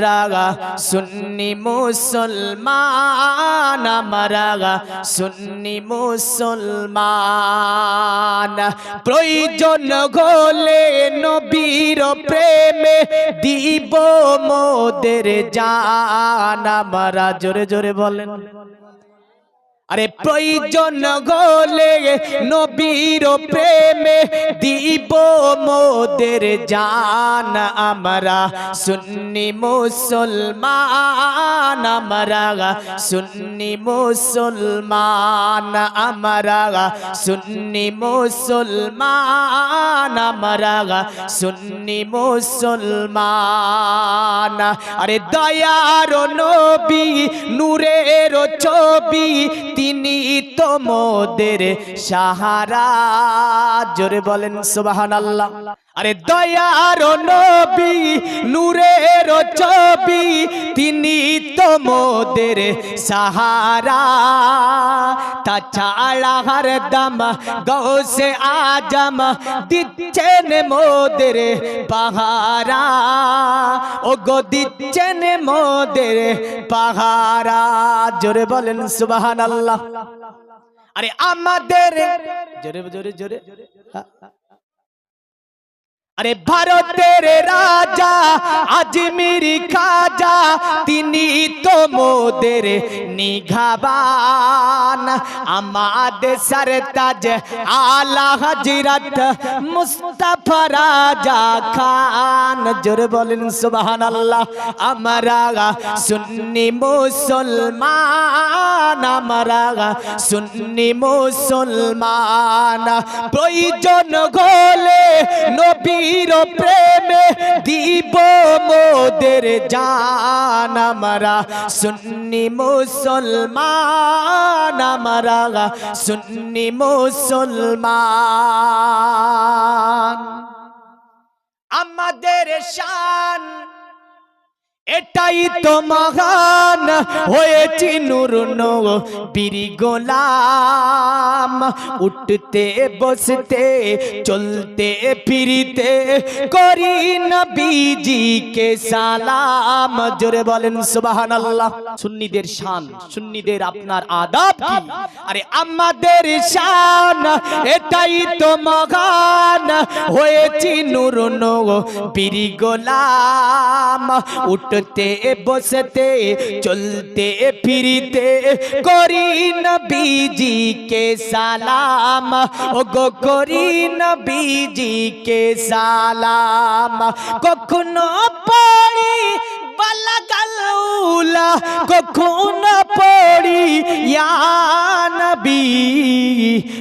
রাগা সুন্নি মুসলমান আমারা সুন্নি মুসলমান প্রয়োজন গোলে নবীর প্রেমে দিব মোদের জান আমারা জোরে জোরে বলেন আরে প্রয়োজন গলে নবীর প্রেমে দিব মোদের জান আমরা। সুন্নি মুসলমান আমরা। সুন্নি মুসলমান আমরা। সুন্নি মুসলমান আমরা। সুন্নি মুসলমান। আরে দয়ার নবী নূরের ছবি তিনি তোমাদের সাহারা। জোরে বলেন সুবাহান আল্লাহ আরে দয়ার নবী, নূরের ছবি, তিনি তোমাদের সাহারা। তাছাড়া হর দম গৌসে আজম দিচ্ছেন মোদের পাহারা ও গো দিচ্ছেন মোদের পাহারা। জোরে বলেন সুবাহান আল্লাহ আরে আমাদের জোরে জোরে জোরে। আরে ভারতের রাজা, আজমিরি খাজা, তিনি তোমদের নিঘাবান। আমাদের সরতাজ আলা হজরত মুস্তাফা রাজা খান। জোরে বলেন সুবহান আল্লাহ আমরা সুন্নি মুসলমান, আমরা সুন্নি মুসলমান। প্রয়োজন গলে নবীর প্রেমে দিব মোদের জান আমরা। সুন্নি মুসলমান আমরা সুন্নি মুসলমান। আমাদের শান এটাই তো মহান হয়েছি নুর বীরি গোলাম। উঠতে, বসতে, চলতে, ফিরিতে করি নবীজিকে সালাম। জোরে বলেন সুবাহান আল্লাহ সুন্নিদের শান, সুন্নিদের আপনার আদাব আরে আমাদের শান, এটাই তো মহান হয়েছি নুর বীরি গোলাম। উঠতে বসতে, চলতে, ফিরিতে করি নবীজি কে সালাম। ও গো করি নবীজি কে সালাম। কখনো পড়ি বালাগালউলা কখনো পড়ি ইয়া নবী।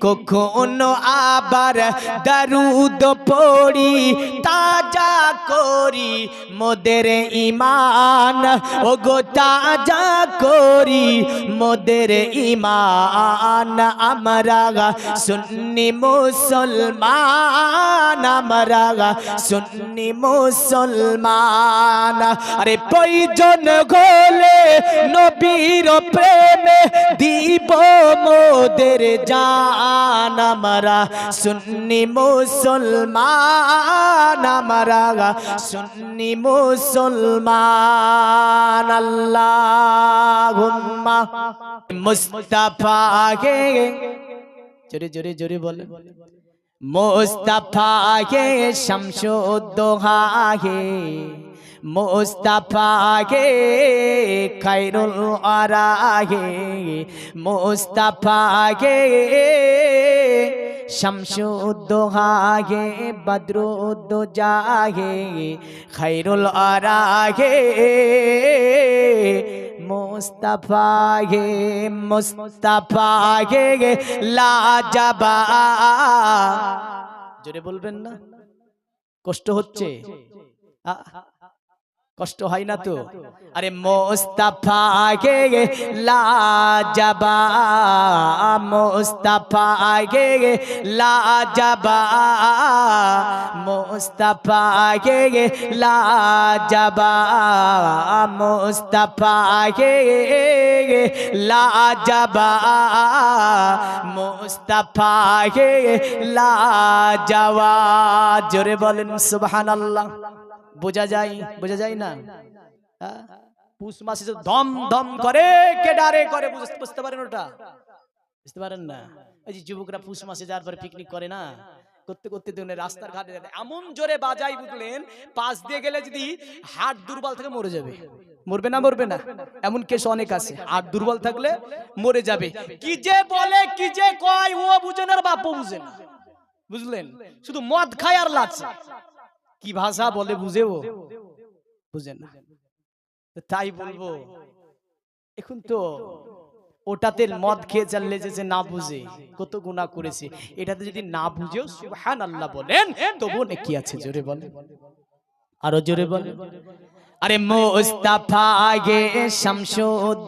কখনো আবার দরুদ পড়ি তাজা করি, মোদের ইমান ও গো তাজা করি, মোদের ইমান আমরা সুন্নি মুসলমান, আমরা সুন্নি মুসলমান। আরে প্রয়োজন গলে নবীর প্রেমে দিব মোদের জান। আমরা সুন্নি মুসলমান, আমরা সুন্নি মুসলমান আল্লাহ মুস্তাফা গে জোরে জোরে জোরে বলে। মুস্তাফা গে শামসুদ্দোহা গে মুস্তাফা গে খাইরুল আরা গে মুস্তাফা গে শামসুদ্দোহা গে বদরুদ্দোজা গে খাইরুল আরা গে মুস্তাফা গে মুস্তাফা গে লাজাবা। জোরে বলবেন না? কষ্ট হচ্ছে? আ, কষ্ট হয় না তো? আরে মোস্তাফা গে লাজাবা মোস্তাফা গে লাজাবা মোস্তাফা গে লাজাবা মোস্তাফা গে লাজাবা মোস্তাফা গে লাজাওয়া জোরে বলেন সুবহানাল্লাহ। বোঝা যায় বোঝা যায় না? হ্যাঁ? পুষ মাসে দম দম করে কে ডারে করে বুঝতে পারেন ওটা? বুঝতে পারেন না? ওই যে যুবকরা পুষ মাসে যাওয়ার পরে পিকনিক করে না? করতে করতে দেখুন রাস্তার ঘাটে ঘাটে এমন জোরে বাজাই বুঝলেন পাশ দিয়ে গেলে যদি হাট দুর্বল থেকে মরে যাবে। মরবে না মরবে না? এমন কেস অনেক আছে। হাট দুর্বল থাকলে মরে যাবে। কি যে বলে কি যে কয় ও বুঝে না আর বাপও বুঝে না। বুঝলেন? শুধু মদ খায় আর লাচ্ছে। কি ভাষা বলে বুঝেও বুঝে না। তাই বলব। এখন তো ওটাতে মদ খেয়ে চাললে যে না বুঝে। কত গুণা করেছে। এটাতে যদি না বুঝেও সুহান আল্লাহ বলেন তবু নাকি আছে জোরে বলে আরও জোরে ارے مصطفیٰ یہ شمش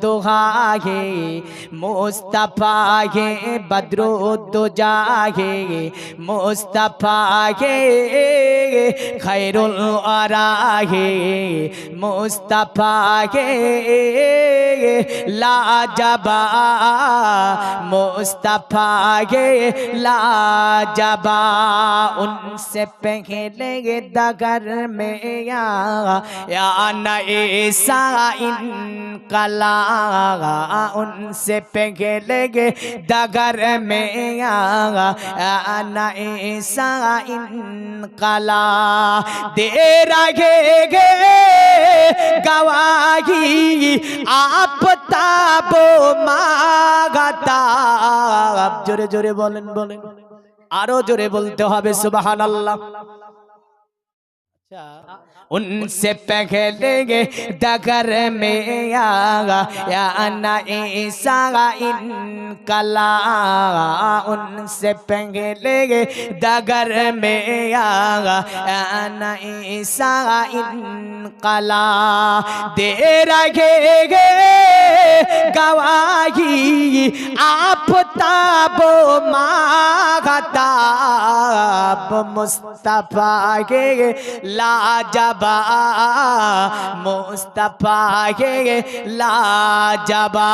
دوہا ہے مصطفیٰ یہ بدر دو ہے مصطفیٰ یہ خیر العرا ہے مصطفیٰ یہ لاجبا مصطفیٰ یہ لاجبا ان سے پہلے دگر میں یا या नैसा इनकला उनसे पहले गे दगर में या या नैसा इनकला दे रहे गे गवाही आप তাবো মাগাতাব জোরে জোরে বলেন বলেন আরো জোরে বলতে হবে সুবাহান আল্লাহ ان سے پہلے گے دگر میں آگا، یا نسا ان کلا ان سے پہلے گے دگر میں آگا، یا نسا ان کلا دے رہے گے گواہی، آپ তাবো মাঘতাব মুস্তফা গে লাজবা মুস্তফা গে লাজবা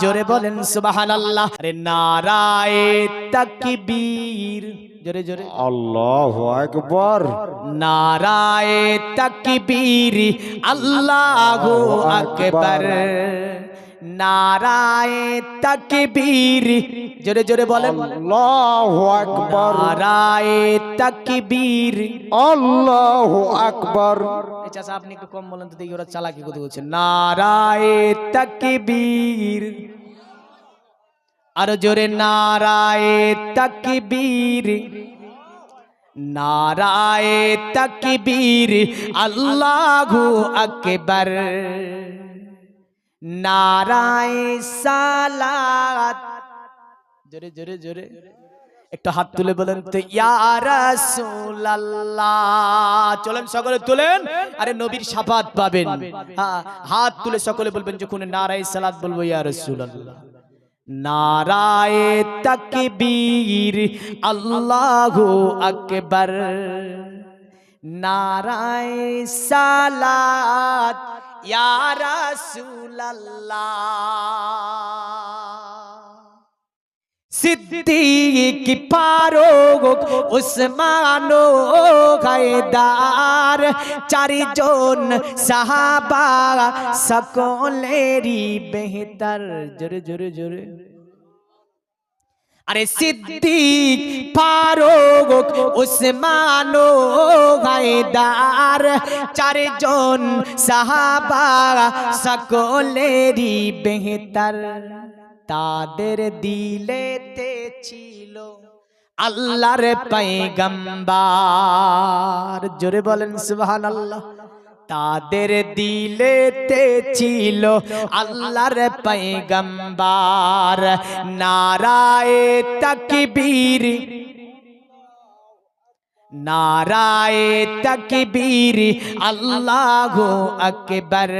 জোরে বলেন সুবহানাল্লাহ আরে নারায়ে তাকবীর জোরে জোরে আল্লাহু আকবার নারায়ে তাকবীর আল্লাহু আকবার নারায়ে তাকবীর। জোরে জোরে বলেন। আল্লাহ আকবর। নারায়ে তাকবীর। আল্লাহ আকবর। চাচা আপনি একটু কম বলেন তো দেখি ওরা চালাকি কথা বলছে। নারায়ে তাকবীর। আরও জোরে নারায়ে তাকবীর। নারায়ে তাকবীর। আল্লাহু আকবার। জোরে জোরে জোরে। একটু হাত তুলে বলেন তো চলেন সকলে তুলেন। আরে নবীর শাফাত পাবেন। হ্যাঁ হাত তুলে সকলে বলবেন, যখন নারায় সালাত বলব, ইয়া রাসূলুল্লাহ। নারায়ে তাকবীর, আল্লাহু আকবার। নারায়ে সালাত। সিদ্দিক ফারুক উসমানো গায়দার চারিজন সাহাবা সকলেরই বেহতর। জোরে জোরে জোরে। আরে সিদ্দিক ফারুক উসমানো গায়দার চারজন সাহাবা সকলেরই বেহতর। তাদের দিলেতে ছিল আল্লাহর পয়গম্বর। জোরে বলেন সুবহানাল্লাহ। তাদের দিলেতে ছিল আল্লাহর পয়গম্বর। নারায়ে তাকবীর। নারায়ে তাকবীর। আল্লাহু আকবার।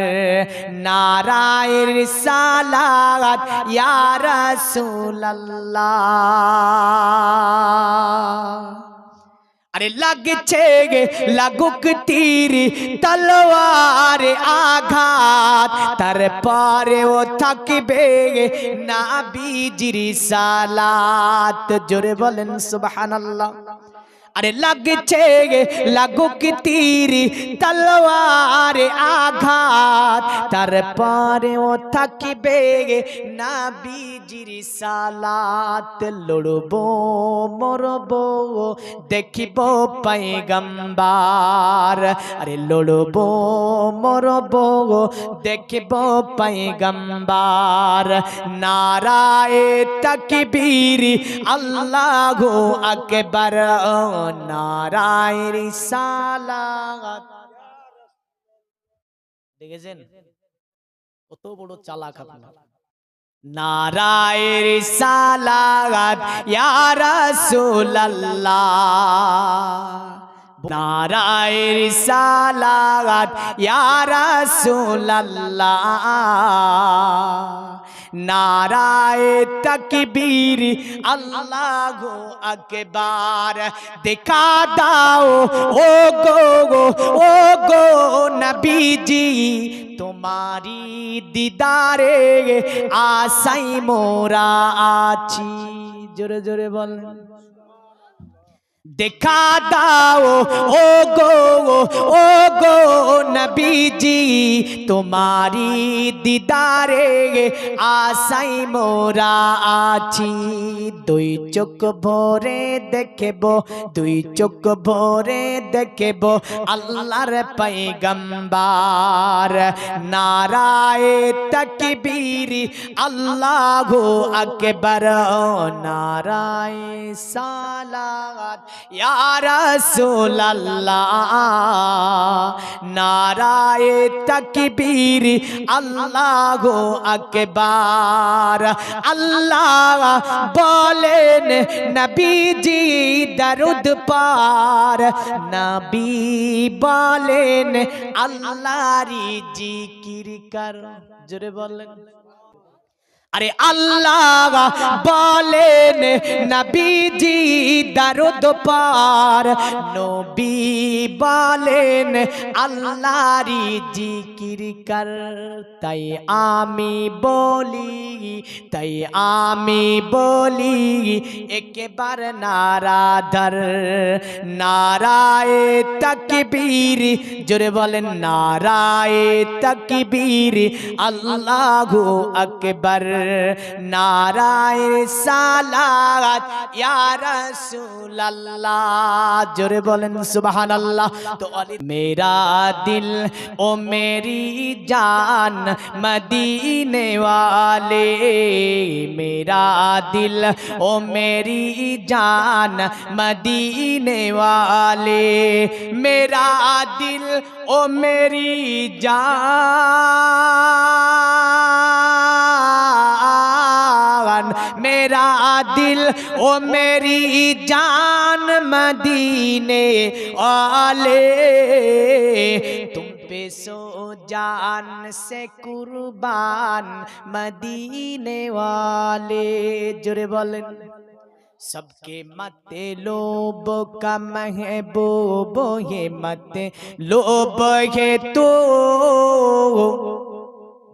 নারায়ে রিসালাত। ইয়া রাসূলুল্লাহ। আরে লাগছে লাগুক তীর, তলোয়ার আঘাত। তারপরে ও থাকবে না বিজির সালাত। জোরে বলেন, সুবহানাল্লাহ। আরে লাগছে লাগুক তীর তলোয়ার আঘাত তারপরে ও থাকিবে না বিজির সালাত লড়ব মরব দেখিব পাইগাম্বার আরে লড়ব মরব দেখিব পাইগাম্বার নারায় তকবীর আল্লাহু আকবার নারায় রিসালাত দেখেছেন? কত বড় চালাক আপনার। নারায় রিসালাত ইয়া রাসূলুল্লাহ। নারায় রিসালাত ইয়া রাসূলুল্লাহ। নারায় তকবীর, আল্লাহু আকবার। দেখা দাও, ও গো ও গো নবীজি, তোমারি দিদারে আসাই মোরা আছি। জোরে জোরে বলেন দেখা দাও ও গো ও গো নবীজি তোমারি দিদারে আসাই মোরা আছি দুই চোখ ভরে দেখব দুই চোখ ভরে দেখব আল্লাহর পৈগম্বার নারায় তকবীর আল্লাহু আকবার নারায় সালাত নারায় তকবীর, আল্লাহু আকবার। আল্লাহ বলেন, নবীজি দরুদ পার। নবী বলেন, আল্লাহরি জিকির কর। জোরে বলেন। আরে আল্লাহ বলেন নবীজি দরুদ পার। নবী বলেন আল্লাহরি জিকির কর। তাই আমি বলি, তাই আমি বলি, একবার নারাধর, নারায় তকবীর। জোরে বলেন, নারায় তকবীর। আল্লাহু আকবার। নারায় সালাত ইয়া রাসূলুল্লাহ জোরে বলেন সুবহানাল্লাহ তো অলি মেরা দিল ও মেরি জান মদিনে वाले मेरा दिल ओ मेरी जान मदीने वाले मेरा दिल ओ मेरी जान میرا دل، او میری جان مدینے والے۔ تم پہ سو جان سے قربان مدینے والے۔ جرے بولن، سب کے مت لوب کا محبوب، یہ مت لوب ہے تو۔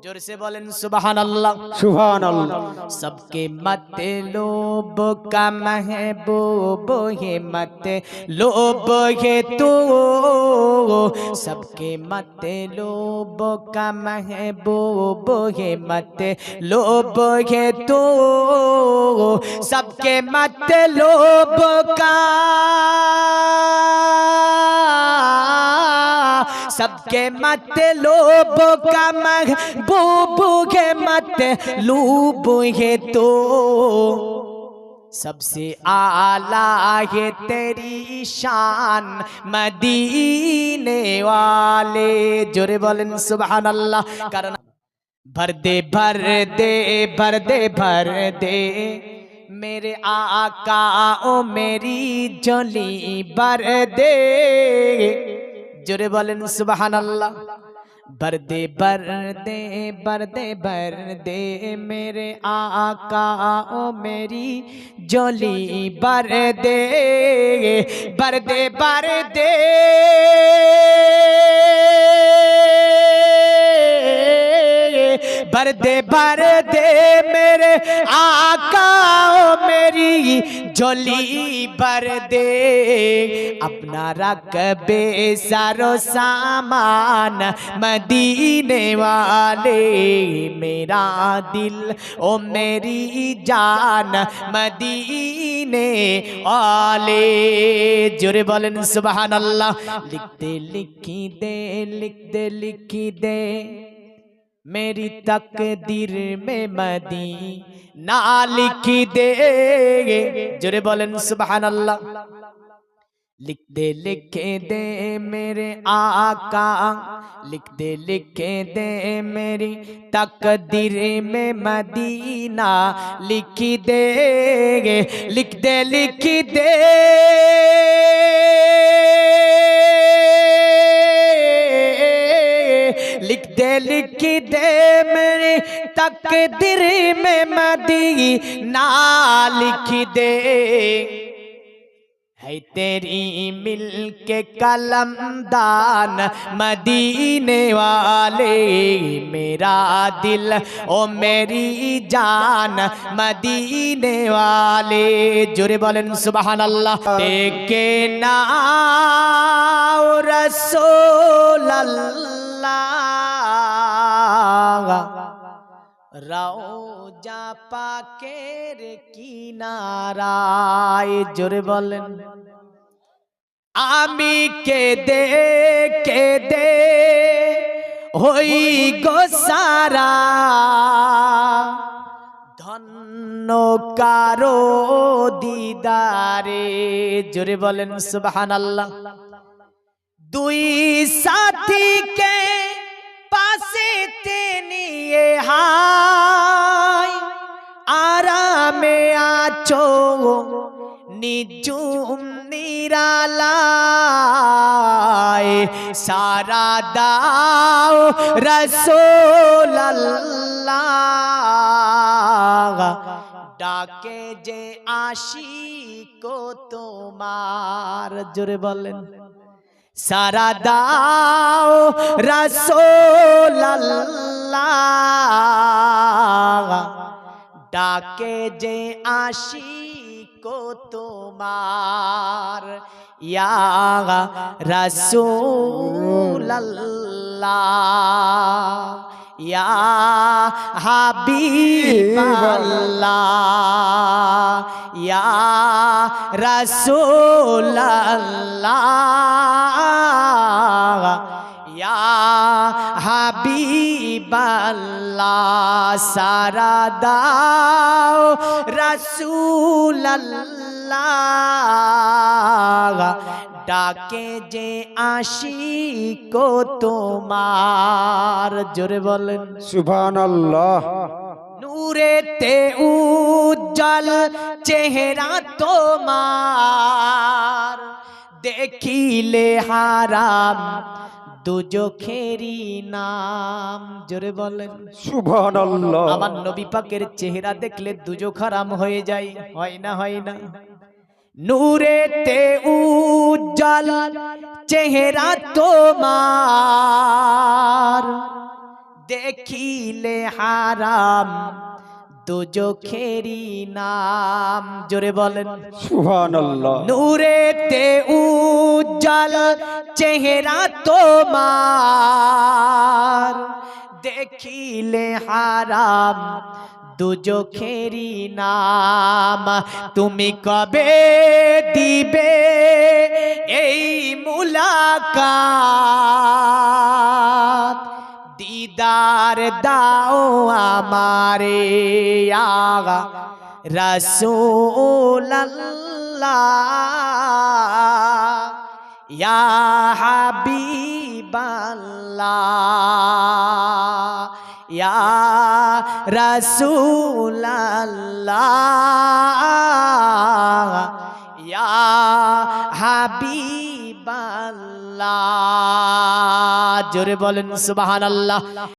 جور سے بولن سبحان اللہ سبحان اللہ سب کے مت لوب کا مہب مت لوبے تو سب کے مت لوب محبوب مہب مت لوبے تو سب کے مت لوب کا سب کے مت لوبو کا محبوبو کے مت لوبو یہ تو سب سے آلہ یہ تیری شان مدینے والے جرے بولن سبحان اللہ کرنا بھر دے بھر دے بھر دے بھر دے میرے آقا او میری جلی بھر دے जोरे बोलें सुबहान अल्लाह बरदे बरदे बरदे बरदे मेरे आका ओ मेरी जोली बरदे बरदे बरदे बरदे बरदे मेरे आका ओ मेरी جھولی بھر دے۔ اپنا رقبے سر و سامان مدینے والے۔ میرا دل، او میری جان مدینے والے۔ جرے بولن سبحان اللہ۔ لکھ دے لکھی دے لکھ دے لکھی دے۔ میری تقدیر میں مدی نہ لکھی دے گے۔ جرے بولن سبحان اللہ لکھ دے لکھے دے میرے آقا۔ لکھ دے لکھے دے میری تقدیر میں مدینہ۔ لکھی دے گے۔ لکھ دے لکھی دے لکھی دے میری تقدیر میں مدینہ لکھی دے۔ ہے تیری مل کے قلم دان مدینے والے، میرا دل، او میری جان مدینے والے۔ جرے بولن سبحان اللہ دیکھنا رسول اللہ۔ রওজা পাকের কিনারায় জোরে বলেন, আমি কে দে কে দে হই গো সারা। ধন্য কারও দিদারে। জোরে বলেন সুবহান আল্লাহ দুই সাথীকে পাশে নিয়ে হাই। আরামে আছো নিজুম নিরালায়। সারা দাও রসোল আল্লাহ ডাকে যে আশি কো তোমার। জোরে বলেন। সারা দাও রসোল আল্লাহ ডাকে যে আশি কো তোমার। ইয়া রসুল আল্লাহ ইয়া হাবিব আল্লাহ ইয়া রসুল আল্লাহ ইয়া হাবিব আল্লাহ সারা দাও রসুল আল্লাহ ডাকে যে আশি কো তোমার। জোরে বলেন। সুবহানাল্লাহ। নূরেতে উজ্জ্বল চেহারা তোমার। দেখিলে হারাম দুজখেরি নাম। জোরে বলেন। সুবহানাল্লাহ। আমার নবী পাকের চেহারা দেখলে দুজো খারাম হয়ে যায়। হয় না হয় না। নূরেতে উজ্জ্বল চেহারা তোমার। দেখিলে হারাম দুজখেরি নাম। জোরে বলেন। সুবহানাল্লাহ। নূরেতে উজ্জ্বল চেহারা তোমার। দেখিলে হারাম দুজখেরি নাম তুমি কবে দিবে এই মুলাকাত? দিদার দাও আমারে আগা রসুল ইয়া হাবিবাল্লাহ। ইয়া রসুল ইয়া হাবিবাল্লাহ। জোরে বলেন সুবহানাল্লাহ।